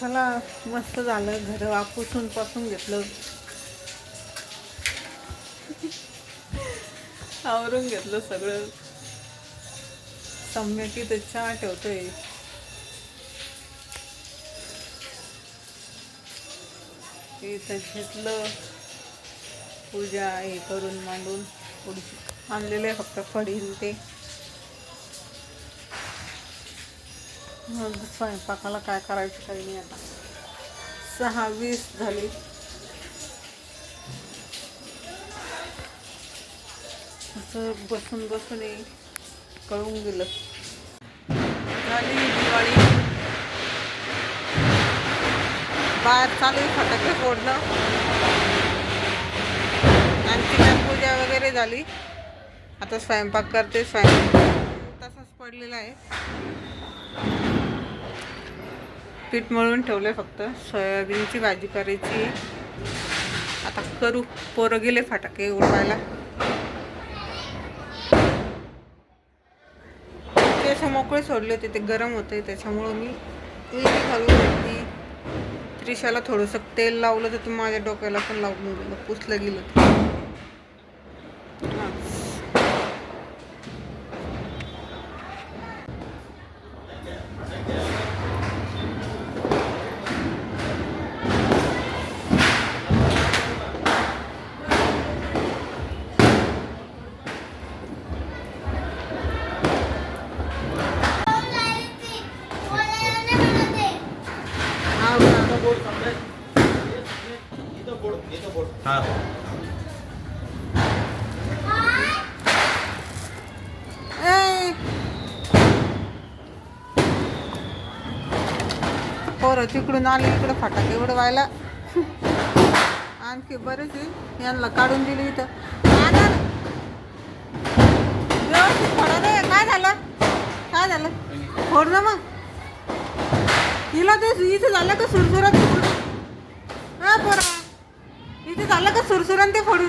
चला मस्त झालं. घर वापुसून पासून घेतलं. आवरून घेतलं सगळं. सम्यकी इथं चहा ठेवतोय. इथं घेतलं. पूजा हे करून मांडून. आणलेलं आणलेले फक्त फडीन ते. मग स्वयंपाकाला काय करायचं काही नाही आता. सहा वीस झाली. असं बसून बसून कळून गेलं. झाली दिवाळी. बाहेर चालू फटाके फोडलं आणखी पूजा वगैरे झाली. आता स्वयंपाक करते स्वयंपाक तसाच पडलेला आहे. पीठ मळून ठेवलंय फक्त. सोयाबीनची भाजी करायची. आता करू. पोरं गेले फटाके उडवायला. ते असं मोकळे सोडले होते ते गरम होते. त्याच्यामुळं मी इळी घालून घेतली. त्रिशाला थोडंसं तेल लावलं तर माझ्या डोक्याला पण लावून गेलं. पुसलं गेलं. हा. ए! पोरं तिकडून आले इकडं फटाके उडवायला. आणखी बरेच आहे. यांना काढून दिली इथं. व्यवस्थित फोडा काय झालं? काय झालं? फोड ना मग. हिला ते इथे झालं का सुरसुरात फोडून? हा बरं इथे झालं का सुरसुरात ते फोडून?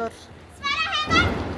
arkadaşlar.